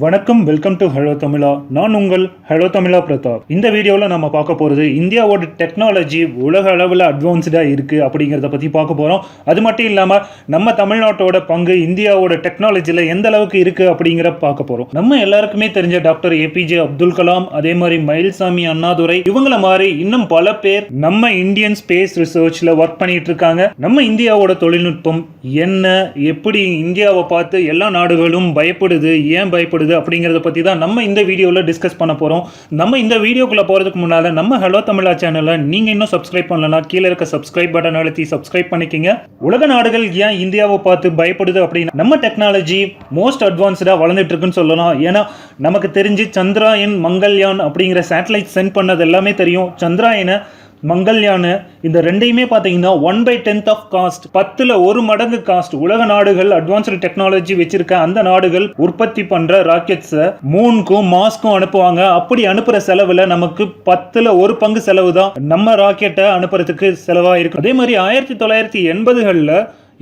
வணக்கம் welcome to hello தமிழா நான் உங்கள் ஹலோ தமிழா பிரதாப். இந்த வீடியோவில் நம்ம பார்க்க போகிறது இந்தியாவோட டெக்னாலஜி உலக அளவில் அட்வான்ஸ்டாக இருக்குது அப்படிங்கிறத பற்றி பார்க்க போகிறோம் அது மட்டும் இல்லாமல் நம்ம தமிழ்நாட்டோட பங்கு இந்தியாவோட டெக்னாலஜியில் எந்த அளவுக்கு இருக்குது அப்படிங்கிற பார்க்க போகிறோம் நம்ம எல்லாருக்குமே தெரிஞ்ச டாக்டர் ஏபிஜே அப்துல் கலாம் அதே மாதிரி மயில்சாமி அண்ணாதுரை இவங்கள மாதிரி இன்னும் பல பேர் நம்ம இந்தியன் ஸ்பேஸ் ரிசர்ச்சில் ஒர்க் பண்ணிட்டு இருக்காங்க. நம்ம இந்தியாவோட தொழில்நுட்பம் என்ன எப்படி இந்தியாவை பார்த்து எல்லா நாடுகளும் பயப்படுது ஏன் பயப்படுது அப்படிங்கிறத பற்றி தான் நம்ம இந்த வீடியோவில் டிஸ்கஸ் பண்ண போகிறோம் நம்ம இந்த வீடியோக்குள்ளே போகிறதுக்கு முன்னால் நம்ம ஹலோ தமிழா சேனலை நீங்கள் இன்னும் சப்ஸ்கிரைப் பண்ணலனா கீழே இருக்க சப்ஸ்கிரைப் பட்டன் அழுத்தி சப்ஸ்கிரைப் பண்ணிக்கிங்க. உலக நாடுகள் ஏன் இந்தியாவை பார்த்து பயப்படுது அப்படின்னா நம்ம டெக்னாலஜி மோஸ்ட் அட்வான்ஸ்டாக வளர்ந்துட்டு இருக்குன்னு சொல்லலாம். ஏன்னா நமக்கு தெரிஞ்சு சந்திராயன் மங்கள்யான் அப்படிங்கிற சேட்டலைட் சென்ட் பண்ணது எல்லாமே தெரியும். சந்திராயனை மங்கள்யானு இந்த ரெண்டையுமே பார்த்தீங்கன்னா one by tenth of cost பத்தில் ஒரு மடங்கு காஸ்ட் உலக நாடுகள் அட்வான்ஸ்டு டெக்னாலஜி வச்சிருக்க அந்த நாடுகள் உற்பத்தி பண்ணுற ராக்கெட்ஸை மூனுக்கும் மாஸ்க்கும் அனுப்புவாங்க. அப்படி அனுப்புகிற செலவில் நமக்கு பத்தில் ஒரு பங்கு செலவு தான் நம்ம ராக்கெட்டை அனுப்புறதுக்கு செலவாக இருக்கும் அதே மாதிரி ஆயிரத்தி தொள்ளாயிரத்தி எண்பதுகளில்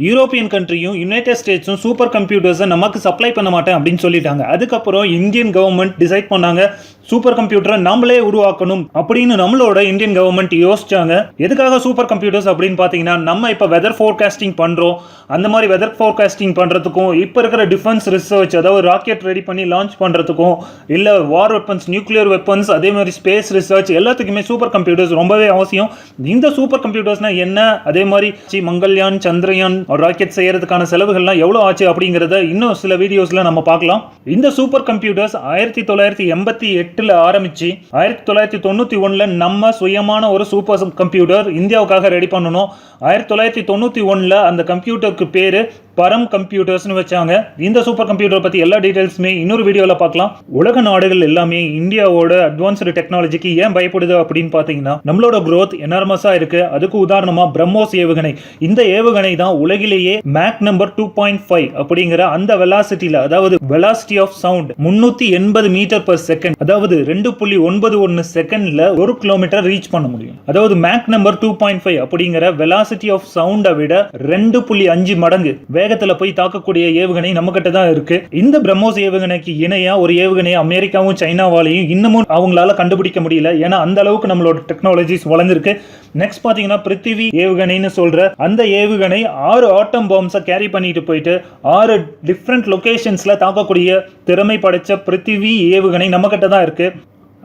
யூரோப்பியன் கண்ட்ரியும் யுனைடெட் ஸ்டேட்ஸும் சூப்பர் கம்ப்யூட்டர்ஸை நமக்கு சப்ளை பண்ண மாட்டேன் அப்படின்னு சொல்லிட்டாங்க. அதுக்கப்புறம் இந்தியன் கவர்மெண்ட் டிசைட் பண்ணாங்க சூப்பர் கம்ப்யூட்டரை நம்மளே உருவாக்கணும் அப்படின்னு நம்மளோட இந்தியன் கவர்மெண்ட் யோசிச்சாங்க. எதுக்காக சூப்பர் கம்ப்யூட்டர்ஸ் அப்படின்னு பார்த்தீங்கன்னா நம்ம இப்போ வெதர் ஃபோர்காஸ்டிங் பண்ணுறோம் அந்த மாதிரி வெதர் ஃபோர்காஸ்டிங் பண்ணுறதுக்கும் இப்போ இருக்கிற டிஃபென்ஸ் ரிசர்ச் அதாவது ராக்கெட் ரெடி பண்ணி லான்ச் பண்ணுறதுக்கும் இல்லை வார் வெப்பன்ஸ் நியூக்ளியர் வெப்பன்ஸ் அதே மாதிரி ஸ்பேஸ் ரிசர்ச் எல்லாத்துக்குமே சூப்பர் கம்ப்யூட்டர்ஸ் ரொம்பவே அவசியம். இந்த சூப்பர் கம்ப்யூட்டர்ஸ்னால் என்ன? அதே மாதிரி மங்கள்யான் சந்திரயான் ராக்கெட் செய்யறதுக்கான செலவுகள்லாம் எவ்வளோ ஆச்சு அப்படிங்கிறத இன்னும் சில வீடியோஸில் நம்ம பார்க்கலாம். இந்த சூப்பர் கம்ப்யூட்டர்ஸ் ஆயிரத்தி தொள்ளாயிரத்தி எண்பத்தி எட்டில் ஆரம்பித்து ஆயிரத்தி தொள்ளாயிரத்தி தொண்ணூற்றி ஒன்றில் நம்ம சுயமான ஒரு சூப்பர் கம்ப்யூட்டர் இந்தியாவுக்காக ரெடி பண்ணணும். ஆயிரத்தி தொள்ளாயிரத்தி தொண்ணூற்றி ஒன்றில் அந்த கம்ப்யூட்டருக்கு பேர் பரம் கம்ப்யூட்டர்ஸ்னு வச்சாங்க. இந்த சூப்பர் கம்ப்யூட்டர் பற்றி எல்லா டீட்டெயில்ஸுமே இன்னொரு வீடியோவில் பார்க்கலாம். உலக நாடுகள் எல்லாமே இந்தியாவோட அட்வான்ஸ்டு டெக்னாலஜிக்கு ஏன் பயப்படுது அப்படின்னு பார்த்தீங்கன்னா நம்மளோட க்ரோத் எனார்மஸாக இருக்கு. அதுக்கு உதாரணமாக பிரம்மோஸ் ஏவுகணை. இந்த ஏவுகணை தான் உலகிலேயே Mach number two point five அப்படிங்கிற அந்த வெலாசிட்டியில் அதாவது வெலாசிட்டி ஆஃப் சவுண்ட் முன்னூற்றி எண்பது மீட்டர் பர் செகண்ட் அதாவது ரெண்டு புள்ளி ஒன்பது ஒன்று செகண்ட்ல ஒரு கிலோமீட்டர் ரீச் பண்ண முடியும். அதாவது Mach number two point five அப்படிங்கிற வெலாசிட்டி ஆஃப் சவுண்டை விட ரெண்டு புள்ளி அஞ்சு மடங்கு. வேகத்துல போய் தாக்கக்கூடிய ஏவுகணை நம்ம கிட்ட தான் இருக்கு. இந்த பிரம்மோஸ் ஏவுகணைக்கு இணையா ஒரு ஏவுகணையை அமெரிக்காவும் சைனாவாலையும் இன்னமும் அவங்களால கண்டுபிடிக்க முடியல. ஏன்னா அந்த அளவுக்கு நம்மளோட டெக்னாலஜிஸ் வளர்ந்துருக்கு. நெக்ஸ்ட் பார்த்தீங்கன்னா பிருத்திவி ஏவுகணைன்னு சொல்ற அந்த ஏவுகணை ஆறு ஆட்டம் பாம்ஸை கேரி பண்ணிட்டு போயிட்டு ஆறு டிஃப்ரெண்ட் லொகேஷன்ஸ்ல தாக்கக்கூடிய திறமை படைச்ச பிருத்திவி ஏவுகணை நம்ம கிட்ட தான் இருக்கு.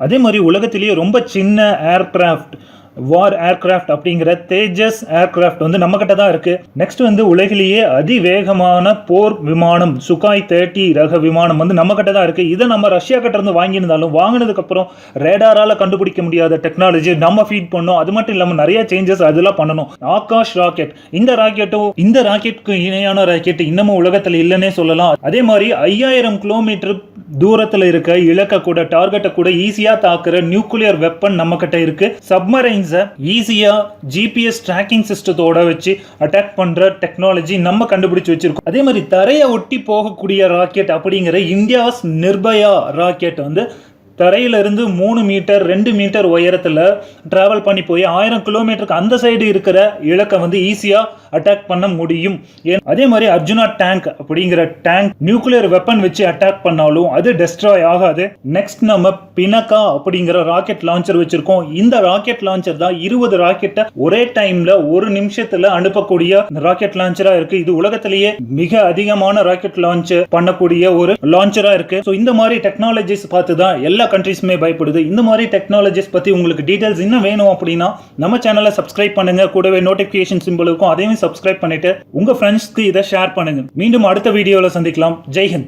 அதே மாதிரி உலகத்திலேயே ரொம்ப சின்ன ஏர்கிராஃப்ட் வார் ஏர்கிராஃப்ட் அப்படிங்கிற தேஜஸ் ஏர்கிராஃப்ட் வந்து நம்ம கிட்ட தான் இருக்கு. நெக்ஸ்ட் வந்து உலகிலேயே அதிவேகமான போர் விமானம் சுகாய் தேர்ட்டி ரக விமானம் வந்து நம்ம கிட்ட தான் இருக்கு. இதை நம்ம ரஷ்யா கிட்ட இருந்து வாங்கியிருந்தாலும் வாங்கினதுக்கு அப்புறம் ரேடாரால கண்டுபிடிக்க முடியாத டெக்னாலஜி நம்ம ஃபீட் பண்ணோம். அது மட்டும் இல்லாமல் நிறைய சேஞ்சஸ் அதெல்லாம் பண்ணணும். ஆகாஷ் ராக்கெட் இந்த ராக்கெட்டும் இந்த ராக்கெட்டுக்கு இணையான ராக்கெட் இன்னமும் உலகத்தில் இல்லைன்னே சொல்லலாம். அதே மாதிரி ஐயாயிரம் கிலோமீட்டர் தூரத்தில் இருக்க இலக்க கூட டார்கெட்டை கூட ஈஸியாக தாக்குற நியூக்ளியர் வெப்பன் நம்ம கிட்ட இருக்கு சப்மரைன்ஸை ஈஸியாக ஜிபிஎஸ் ட்ராக்கிங் சிஸ்டத்தோட வச்சு அட்டாக் பண்ணுற டெக்னாலஜி நம்ம கண்டுபிடிச்சு வச்சிருக்கோம். அதே மாதிரி தரையை ஒட்டி போகக்கூடிய ராக்கெட் அப்படிங்கிற இந்தியாஸ் நிர்பயா ராக்கெட் வந்து தரையிலிருந்து மூணு மீட்டர் ரெண்டு மீட்டர் உயரத்தில் ட்ராவல் பண்ணி போய் ஆயிரம் கிலோமீட்டருக்கு அந்த சைடு இருக்கிற இலக்கை வந்து ஈஸியாக அட்டாக் பண்ண முடியும். ஏன் அதே மாதிரி அர்ஜுனா டேங்க் அப்படிங்கிற டேங்க் நியூக்ளியர் வெப்பன் வச்சு அட்டாக் பண்ணாலும் அது டெஸ்ட்ராய் ஆகாது. நெக்ஸ்ட் நம்ம பினக்கா அப்படிங்கிற ராக்கெட் லான்ச்சர் வச்சிருக்கோம். இந்த ராக்கெட் லான்ச்சர் தான் இருபது ராக்கெட்டை ஒரே டைம்ல ஒரு நிமிஷத்துல அனுப்பக்கூடிய ராக்கெட் லான்ச்சரா இருக்கு. இது உலகத்திலேயே மிக அதிகமான ராக்கெட் லான்ச் பண்ணக்கூடிய ஒரு லான்ச்சரா இருக்கு. ஸோ இந்த மாதிரி டெக்னாலஜிஸ் பார்த்து தான் எல்லா கண்ட்ரீஸுமே பயப்படுது. இந்த மாதிரி டெக்னாலஜிஸ் பத்தி உங்களுக்கு டீடைல்ஸ் இன்னும் வேணும் அப்படின்னா நம்ம சேனலை சப்ஸ்கிரைப் பண்ணுங்க. கூடவே நோட்டிஃபிகேஷன் சிம்பிள் இருக்கும் அதையும் சப்ஸ்கிரைப் பண்ணிட்டு உங்க ஃப்ரெண்ட்ஸ்க்கு இதை ஷேர் பண்ணுங்க. மீண்டும் அடுத்த வீடியோவில் சந்திக்கலாம். ஜெய்ஹிந்த்